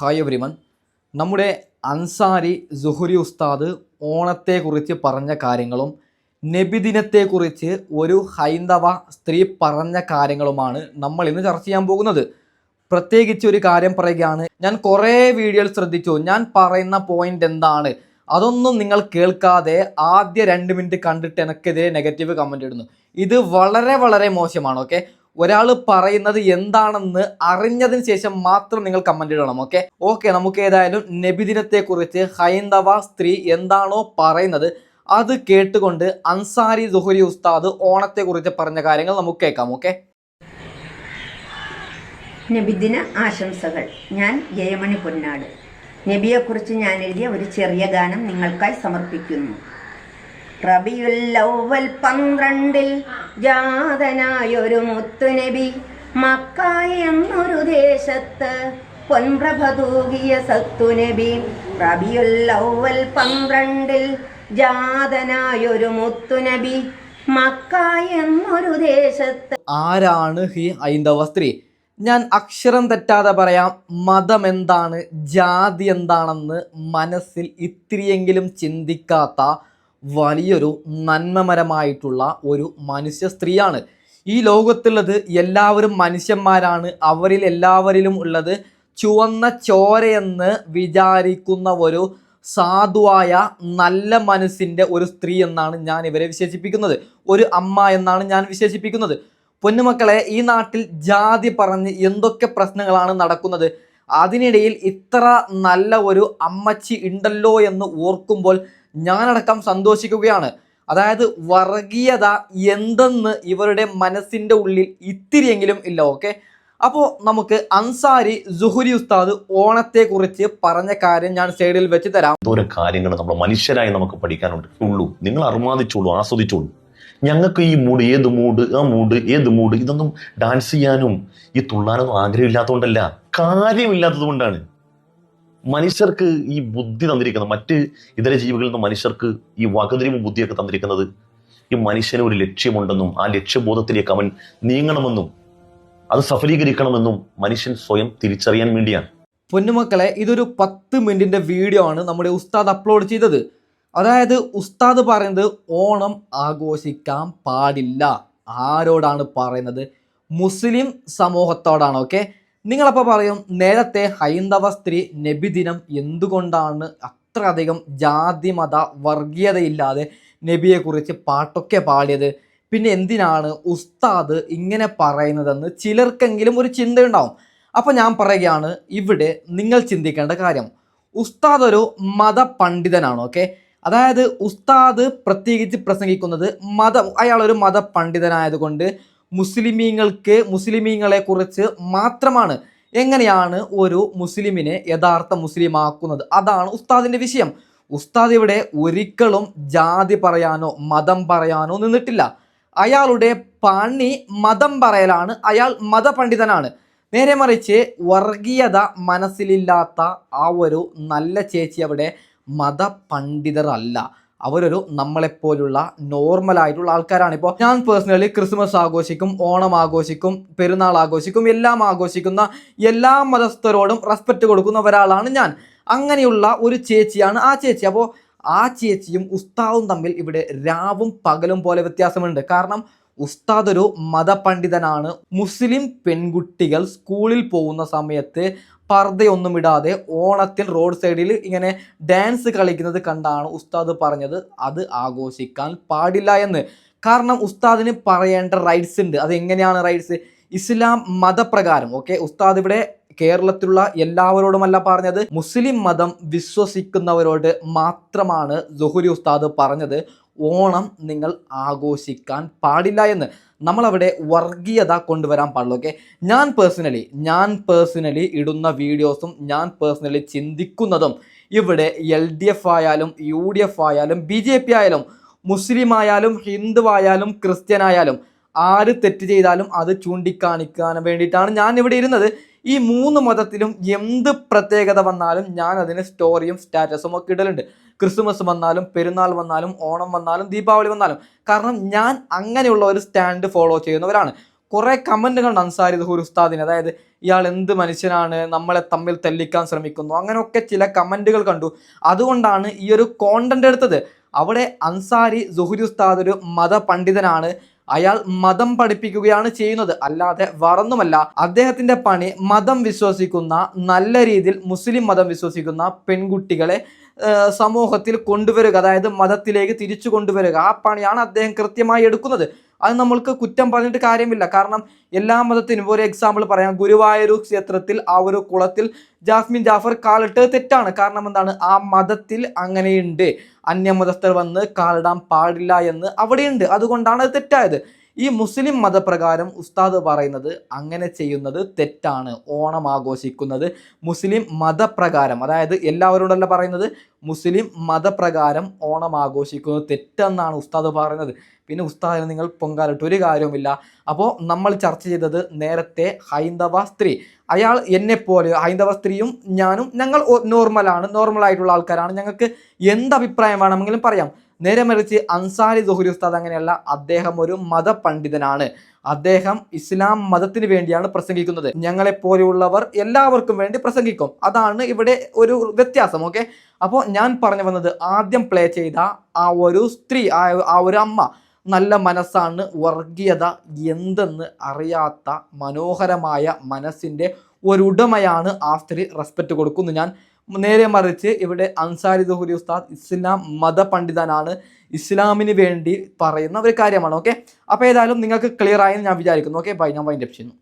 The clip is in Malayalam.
ഹായ് എവരിവൺ നമ്മുടെ അൻസാരി ജുഹുരി ഉസ്താദ് ഓണത്തെക്കുറിച്ച് പറഞ്ഞ കാര്യങ്ങളും നബിദിനത്തെക്കുറിച്ച് ഒരു ഹൈന്ദവ സ്ത്രീ പറഞ്ഞ കാര്യങ്ങളുമാണ് നമ്മൾ ഇന്ന് ചർച്ച ചെയ്യാൻ പോകുന്നത്. പ്രത്യേകിച്ച് ഒരു കാര്യം പറയുകയാണ്. ഞാൻ കുറേ വീഡിയോയിൽ ശ്രദ്ധിച്ചു. ഞാൻ പറയുന്ന പോയിന്റ് എന്താണ്? അതൊന്നും നിങ്ങൾ കേൾക്കാതെ ആദ്യ രണ്ട് മിനിറ്റ് കണ്ടിട്ട് എനിക്കെതിരെ നെഗറ്റീവ് കമന്റ് ഇടുന്നു. ഇത് വളരെ വളരെ മോശമാണ് ഓക്കെ ഒരാൾ പറയുന്നത് എന്താണെന്ന് അറിഞ്ഞതിന് ശേഷം മാത്രം നിങ്ങൾ കമന്റ് ഇടണം ഓക്കെ ഓക്കെ നമുക്ക് ഏതായാലും നബിദിനത്തെക്കുറിച്ച് ഹൈന്ദവ സ്ത്രീ എന്താണോ പറയുന്നത് അത് കേട്ടുകൊണ്ട് അൻസാരി സുഹരി ഉസ്താദ് ഓണത്തെക്കുറിച്ച് പറഞ്ഞ കാര്യങ്ങൾ നമുക്ക് കേൾക്കാം ഓക്കെ നബിദിന ആശംസകൾ. ഞാൻ ജയമണി പൊന്നാട്. നബിയെക്കുറിച്ച് ഞാൻ എഴുതിയ ഒരു ചെറിയ ഗാനം നിങ്ങൾക്കായി സമർപ്പിക്കുന്നു. റബിയുൽ ഔവൽ പന്ത്രണ്ടിൽ ജാതനായൊരു മുത്തുനബി മക്ക എന്നൊരു ദേശത്ത് പൊൻപ്രഭ തൂകിയ സത്തുനബി റബിയുൽ ഔവൽ പന്ത്രണ്ടിൽ ജാതനായൊരു മുത്തുനബി മക്ക എന്നൊരു ദേശത്ത്. ആരാണ് ഹി ഹൈന്ദവ സ്ത്രീ? ഞാൻ അക്ഷരം തെറ്റാതെ പറയാം മതം എന്താണ് ജാതി എന്താണെന്ന് മനസ്സിൽ ഇത്തിരിയെങ്കിലും ചിന്തിക്കാത്ത വലിയൊരു നന്മമരമായിട്ടുള്ള ഒരു മനുഷ്യ സ്ത്രീയാണ്. ഈ ലോകത്തുള്ളത് എല്ലാവരും മനുഷ്യന്മാരാണ്. അവരിൽ എല്ലാവരിലും ഉള്ളത് ചുവന്ന ചോരയെന്ന് വിചാരിക്കുന്ന ഒരു സാധുവായ നല്ല മനസ്സിന്റെ ഒരു സ്ത്രീ എന്നാണ് ഞാൻ ഇവരെ വിശേഷിപ്പിക്കുന്നത്. ഒരു അമ്മ എന്നാണ് ഞാൻ വിശേഷിപ്പിക്കുന്നത്. പൊന്നുമക്കളെ ഈ നാട്ടിൽ ജാതി പറഞ്ഞ് എന്തൊക്കെ പ്രശ്നങ്ങളാണ് നടക്കുന്നത്? അതിനിടയിൽ ഇത്ര നല്ല ഒരു അമ്മച്ചി ഉണ്ടല്ലോ എന്ന് ഓർക്കുമ്പോൾ ഞാനടക്കം സന്തോഷിക്കുകയാണ്. അതായത് വർഗീയത എന്തെന്ന് ഇവരുടെ മനസ്സിന്റെ ഉള്ളിൽ ഇത്തിരിയെങ്കിലും ഇല്ല ഓക്കെ അപ്പോൾ നമുക്ക് അൻസാരി ജുഹുരി ഉസ്താദ് ഓണത്തെക്കുറിച്ച് പറഞ്ഞ കാര്യം ഞാൻ സൈഡിൽ വെച്ച് തരാം. ഓരോ കാര്യങ്ങൾ നമ്മൾ മനുഷ്യരായി നമുക്ക് പഠിക്കാനുണ്ട്. ഉള്ളൂ. നിങ്ങൾ അർമാദിച്ചോളൂ ആസ്വദിച്ചോളൂ. ഞങ്ങൾക്ക് ഈ മൂഡ് ഏത് മൂഡ് ആ മൂഡ് ഏത് മൂഡ് ഇതൊന്നും ഡാൻസ് ചെയ്യാനും ഈ തുള്ളാനൊന്നും ആഗ്രഹമില്ലാത്തതുകൊണ്ടല്ല കാര്യമില്ലാത്തത് കൊണ്ടാണ് മനുഷ്യർക്ക് ഈ ബുദ്ധി തന്നിരിക്കുന്നത് മറ്റ് ഇതര ജീവികളിൽ നിന്ന് മനുഷ്യർക്ക് ഈ വകതിരിവ് ബുദ്ധിയൊക്കെ തന്നിരിക്കുന്നത് ഈ മനുഷ്യന് ഒരു ലക്ഷ്യമുണ്ടെന്നും ആ ലക്ഷ്യബോധത്തിലേക്ക് അവൻ നീങ്ങണമെന്നും അത് സഫലീകരിക്കണമെന്നും മനുഷ്യൻ സ്വയം തിരിച്ചറിയാൻ വേണ്ടിയാണ്. പൊന്നുമക്കളെ ഇതൊരു പത്ത് മിനിറ്റിന്റെ വീഡിയോ ആണ് നമ്മുടെ ഉസ്താദ് അപ്ലോഡ് ചെയ്തത്. അതായത് ഉസ്താദ് പറയുന്നത് ഓണം ആഘോഷിക്കാൻ പാടില്ല. ആരോടാണ് പറയുന്നത്? മുസ്ലിം സമൂഹത്തോടാണ് ഓക്കെ? നിങ്ങളപ്പോൾ പറയും നേരത്തെ ഹൈന്ദവ സ്ത്രീ നബിദിനം എന്തുകൊണ്ടാണ് അത്രയധികം ജാതി മത വർഗീയതയില്ലാതെ നബിയെക്കുറിച്ച് പാട്ടൊക്കെ പാടിയത്? പിന്നെ എന്തിനാണ് ഉസ്താദ് ഇങ്ങനെ പറയുന്നതെന്ന് ചിലർക്കെങ്കിലും ഒരു ചിന്തയുണ്ടാവും. അപ്പോൾ ഞാൻ പറയുകയാണ് ഇവിടെ നിങ്ങൾ ചിന്തിക്കേണ്ട കാര്യം. ഉസ്താദ് ഒരു മതപണ്ഡിതനാണ് ഓക്കെ? അതായത് ഉസ്താദ് പ്രത്യേകിച്ച് പ്രസംഗിക്കുന്നത് മതം അയാളൊരു മതപണ്ഡിതനായതുകൊണ്ട് മുസ്ലിമീങ്ങൾക്ക് മുസ്ലിമീങ്ങളെ കുറിച്ച് മാത്രമാണ് എങ്ങനെയാണ് ഒരു മുസ്ലിമിനെ യഥാർത്ഥ മുസ്ലിമാക്കുന്നത് അതാണ് ഉസ്താദിന്റെ വിഷയം. ഉസ്താദ് ഇവിടെ ഒരിക്കലും ജാതി പറയാനോ മതം പറയാനോ നിന്നിട്ടില്ല. അയാളുടെ പണി മതം പറയലാണ്. അയാൾ മതപണ്ഡിതനാണ്. നേരെ മറിച്ച് വർഗീയത മനസ്സിലില്ലാത്ത ആ ഒരു നല്ല ചേച്ചി അവിടെ മതപണ്ഡിതർ അല്ല അവരൊരു നമ്മളെപ്പോലുള്ള നോർമൽ ആയിട്ടുള്ള ആൾക്കാരാണ്. ഇപ്പോൾ ഞാൻ പേഴ്സണലി ക്രിസ്മസ് ആഘോഷിക്കും ഓണം ആഘോഷിക്കും പെരുന്നാൾ ആഘോഷിക്കും എല്ലാം ആഘോഷിക്കുന്ന എല്ലാ മതസ്ഥരോടും റെസ്പെക്റ്റ് കൊടുക്കുന്ന ഒരാളാണ് ഞാൻ. അങ്ങനെയുള്ള ഒരു ചേച്ചിയാണ് ആ ചേച്ചി. അപ്പോൾ ആ ചേച്ചിയും ഉസ്താവും തമ്മിൽ ഇവിടെ രാവും പകലും പോലെ വ്യത്യാസമുണ്ട്. കാരണം ഉസ്താദ് ഒരു മതപണ്ഡിതനാണ്. മുസ്ലിം പെൺകുട്ടികൾ സ്കൂളിൽ പോകുന്ന സമയത്ത് പർദ്ദയൊന്നും ഇടാതെ ഓണത്തിൽ റോഡ് സൈഡിൽ ഇങ്ങനെ ഡാൻസ് കളിക്കുന്നത് കണ്ടാണ് ഉസ്താദ് പറഞ്ഞത്. അത് ആഘോഷിക്കാൻ പാടില്ല എന്ന്. കാരണം ഉസ്താദിന് പറയേണ്ട റൈറ്റ്സ് ഉണ്ട്. അത് എങ്ങനെയാണ് റൈറ്റ്സ് ഇസ്ലാം മതപ്രകാരം. ഓക്കെ ഉസ്താദ് ഇവിടെ കേരളത്തിലുള്ള എല്ലാവരോടുമല്ല പറഞ്ഞത്. മുസ്ലിം മതം വിശ്വസിക്കുന്നവരോട് മാത്രമാണ് ജൊഹുരി ഉസ്താദ് പറഞ്ഞത്. ഓണം നിങ്ങൾ ആഘോഷിക്കാൻ പാടില്ല എന്ന്. നമ്മളവിടെ വർഗീയത കൊണ്ടുവരാൻ പാടില്ല ഓക്കെ ഞാൻ പേഴ്സണലി ഞാൻ പേഴ്സണലി ഇടുന്ന വീഡിയോസും ഞാൻ പേഴ്സണലി ചിന്തിക്കുന്നതും ഇവിടെ എൽ ഡി എഫ് ആയാലും യു ഡി എഫ് ആയാലും ബി ജെ പി ആയാലും മുസ്ലിം ആയാലും ഹിന്ദു ആയാലും ക്രിസ്ത്യൻ ആയാലും ആര് തെറ്റ് ചെയ്താലും അത് ചൂണ്ടിക്കാണിക്കാൻ വേണ്ടിയിട്ടാണ് ഞാൻ ഇവിടെ ഇരുന്നത്. ഈ മൂന്ന് മതത്തിലും എന്ത് പ്രത്യേകത വന്നാലും ഞാൻ അതിന് സ്റ്റോറിയും സ്റ്റാറ്റസും ഒക്കെ ഇടലുണ്ട്. ക്രിസ്മസ് വന്നാലും പെരുന്നാൾ വന്നാലും ഓണം വന്നാലും ദീപാവലി വന്നാലും. കാരണം ഞാൻ അങ്ങനെയുള്ള ഒരു സ്റ്റാൻഡ് ഫോളോ ചെയ്യുന്നവരാണ്. കുറേ കമന്റുകൾ അൻസാരി ദുഹൂർ ഉസ്താദിന്. അതായത് ഇയാൾ എന്ത് മനുഷ്യനാണ്? നമ്മളെ തമ്മിൽ തെല്ലിക്കാൻ ശ്രമിക്കുന്നു. അങ്ങനെയൊക്കെ ചില കമന്റുകൾ കണ്ടു. അതുകൊണ്ടാണ് ഈ ഒരു കോണ്ടന്റ് എടുത്തത്. അവിടെ അൻസാരി ജുഹുരി ഉസ്താദ് ഒരു മതപണ്ഡിതനാണ്. അയാൾ മതം പഠിപ്പിക്കുകയാണ് ചെയ്യുന്നത്. അല്ലാതെ വറന്നുമല്ല. അദ്ദേഹത്തിന്റെ പണി മതം വിശ്വസിക്കുന്ന നല്ല രീതിയിൽ മുസ്ലിം മതം വിശ്വസിക്കുന്ന പെൺകുട്ടികളെ സമൂഹത്തിൽ കൊണ്ടുവരിക അതായത് മതത്തിലേക്ക് തിരിച്ചു കൊണ്ടുവരിക. ആ പണിയാണ് അദ്ദേഹം കൃത്യമായി എടുക്കുന്നത്. അത് നമ്മൾക്ക് കുറ്റം പറഞ്ഞിട്ട് കാര്യമില്ല. കാരണം എല്ലാ മതത്തിനും ഒരു എക്സാമ്പിൾ പറയാം. ഗുരുവായൂർ ക്ഷേത്രത്തിൽ ആ ഒരു കുളത്തിൽ ജാസ്മിൻ ജാഫർ കാലിട്ട് തെറ്റാണ്. കാരണം എന്താണ്? ആ മതത്തിൽ അങ്ങനെയുണ്ട്. അന്യമതസ്ഥർ വന്ന് കാലിടാൻ പാടില്ല എന്ന് അവിടെയുണ്ട്. അതുകൊണ്ടാണ് അത് തെറ്റായത്. ഈ മുസ്ലിം മതപ്രകാരം ഉസ്താദ് പറയുന്നത് അങ്ങനെ ചെയ്യുന്നത് തെറ്റാണ് ഓണം ആഘോഷിക്കുന്നത്. മുസ്ലിം മതപ്രകാരം അതായത് എല്ലാവരോടല്ല പറയുന്നത് മുസ്ലിം മതപ്രകാരം ഓണം ആഘോഷിക്കുന്നത് തെറ്റെന്നാണ് ഉസ്താദ് പറയുന്നത്. പിന്നെ ഉസ്താദിന് നിങ്ങൾ പൊങ്കാലിട്ട് ഒരു കാര്യവുമില്ല. അപ്പോൾ നമ്മൾ ചർച്ച ചെയ്തത് നേരത്തെ ഹൈന്ദവ സ്ത്രീ. അയാൾ എന്നെപ്പോലെ ഹൈന്ദവ സ്ത്രീയും ഞാനും ഞങ്ങൾ നോർമലാണ് നോർമലായിട്ടുള്ള ആൾക്കാരാണ്. ഞങ്ങൾക്ക് എന്ത് അഭിപ്രായം വേണമെങ്കിലും പറയാം. നേരെ മറിച്ച് അൻസാരി ദുഹുരി ഉസ്താദ് അങ്ങനെയല്ല അദ്ദേഹം ഒരു മതപണ്ഡിതനാണ്. അദ്ദേഹം ഇസ്ലാം മതത്തിന് വേണ്ടിയാണ് പ്രസംഗിക്കുന്നത്. ഞങ്ങളെ പോലെയുള്ളവർ എല്ലാവർക്കും വേണ്ടി പ്രസംഗിക്കും. അതാണ് ഇവിടെ ഒരു വ്യത്യാസം ഓക്കെ അപ്പോൾ ഞാൻ പറഞ്ഞു വന്നത് ആദ്യം പ്ലേ ചെയ്ത ആ ഒരു സ്ത്രീ ആ ഒരു അമ്മ നല്ല മനസ്സാണ് വർഗീയത എന്തെന്ന് അറിയാത്ത മനോഹരമായ മനസ്സിന്റെ ഒരു ഉടമയാണ് ആ സ്ത്രീ. റെസ്പെക്റ്റ് കൊടുക്കുന്നു ഞാൻ. നേരെ മറിച്ച് ഇവിടെ അൻസാരി ദുഹുരി ഉസ്താദ് ഇസ്ലാം മതപണ്ഡിതനാണ് ഇസ്ലാമിന് വേണ്ടി പറയുന്ന ഒരു കാര്യമാണ് ഓക്കെ അപ്പോൾ ഏതായാലും നിങ്ങൾക്ക് ക്ലിയർ ആയെന്ന് ഞാൻ വിചാരിക്കുന്നു ഓക്കെ ബൈ ഞാൻ വൈൻഡപ്പ് ചെയ്യുന്നു.